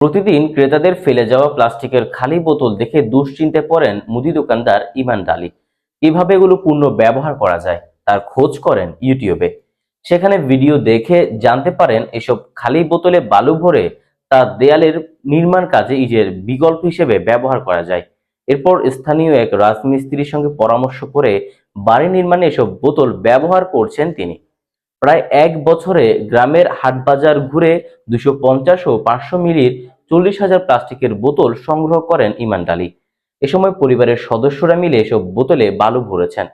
প্রতিদিন ক্রেতাদের ফেলে যাওয়া প্লাস্টিকের খালি বোতল দেখে দুশ্চিন্তে পড়েন মুদি দোকানদার ইমান ডালি কীভাবে এগুলো পূর্ণ ব্যবহার করা যায়, তার খোঁজ করেন ইউটিউবে। সেখানে ভিডিও দেখে জানতে পারেন এসব খালি বোতলে বালু ভরে তা দেয়ালের নির্মাণ কাজে ইটের বিকল্প হিসেবে ব্যবহার করা যায়। এরপর স্থানীয় এক রাজমিস্ত্রির সঙ্গে পরামর্শ করে বাড়ি নির্মাণে এসব বোতল ব্যবহার করছেন তিনি। প্রায় এক বছরে গ্রামের হাটবাজার ঘুরে দুশো পঞ্চাশ ও পাঁচশো মিলির চল্লিশ হাজার প্লাস্টিকের বোতল সংগ্রহ করেন ইমান ডালি। এ সময় পরিবারের সদস্যরা মিলে এসব বোতলে বালু ভরেছেন।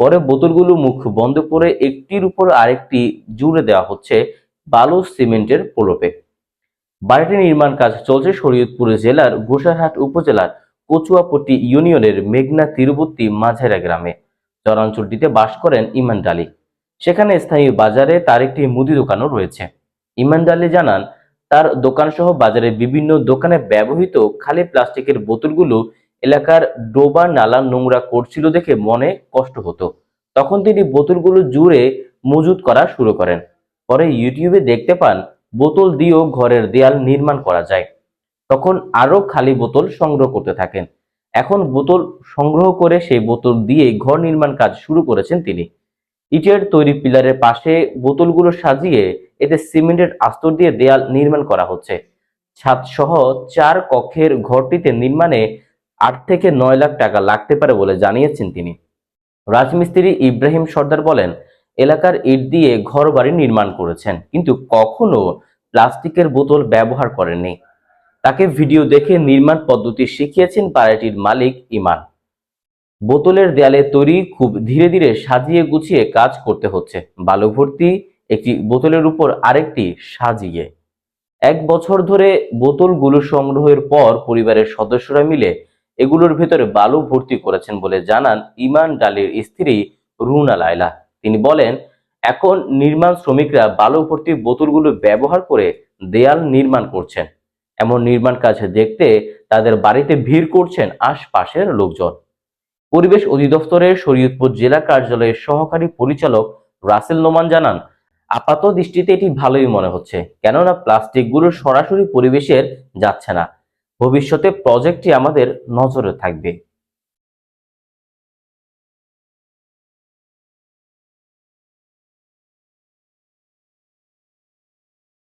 পরে বোতলগুলো মুখ বন্ধ করে একটির উপর আরেকটি জুড়ে দেওয়া হচ্ছে বালু সিমেন্টের প্রলোপে বাড়িটি নির্মাণ কাজ চলছে শরীয়তপুর জেলার গোসারহাট উপজেলার কচুয়াপট্টি ইউনিয়নের মেঘনা তীরবর্তী মাঝেরা গ্রামে। চরাঞ্চলটিতে বাস করেন ইমান ডালি। সেখানে স্থানীয় বাজারে তার একটি মুদি দোকানও রয়েছে। ইমান ডালি জানান তার দোকানসহ বাজারের বিভিন্ন দোকানে ব্যবহৃত খালি প্লাস্টিকের বোতলগুলো এলাকার ডোবা নালা নোংরা করছিল দেখে মনে কষ্ট হতো। তখন তিনি বোতলগুলো জুড়ে মজুত করা শুরু করেন। পরে ইউটিউবে দেখতে পান, বোতল দিয়েও ঘরের দেয়াল নির্মাণ করা যায়। তখন আরও খালি বোতল সংগ্রহ করতে থাকেন। এখন বোতল সংগ্রহ করে সেই বোতল দিয়ে ঘর নির্মাণ কাজ শুরু করেছেন তিনি। ইটের তৈরি পিলারের পাশে বোতলগুলো সাজিয়ে এতে সিমেন্টের আস্তর দিয়ে দেয়াল নির্মাণ করা হচ্ছে। ছাদ সহ চার কক্ষের ঘরটিতে নির্মাণে আট থেকে নয় লাখ টাকা লাগতে পারে বলে জানিয়েছেন তিনি। রাজমিস্ত্রি ইব্রাহিম সর্দার বলেন, এলাকার ইট দিয়ে ঘর বাড়ি নির্মাণ করেছেন, কিন্তু কখনো প্লাস্টিকের বোতল ব্যবহার করেননি। তাকে ভিডিও দেখে নির্মাণ পদ্ধতি শিখিয়েছেন বাড়িটির মালিক ইমান। বোতলের দেয়ালে তৈরি খুব ধীরে ধীরে সাজিয়ে গুছিয়ে কাজ করতে হচ্ছে। বালু ভর্তি একটি বোতলের উপর আরেকটি সাজিয়ে। এক বছর ধরে বোতলগুলো সংগ্রহের পর পরিবারের সদস্যরা মিলে এগুলোর ভেতরে বালু ভর্তি করেছেন বলে জানান ইমান ডালির স্ত্রী রুনা লায়লা। তিনি বলেন, এখন নির্মাণ শ্রমিকরা বালু ভর্তি বোতলগুলো ব্যবহার করে দেয়াল নির্মাণ করছেন। এমন নির্মাণ কাজ দেখতে তাদের বাড়িতে ভিড় করছেন আশপাশের লোকজন। পরিবেশ অধিদপ্তরের শরীয়তপুর জেলা কার্যালয়ের সহকারী পরিচালক রাসেল নোমান জানান আপাত দৃষ্টিতে এটি ভালোই মনে হচ্ছে, কেননা প্লাস্টিকগুলো সরাসরি পরিবেশের যাচ্ছে না। ভবিষ্যতে প্রজেক্টটি আমাদের নজরে থাকবে।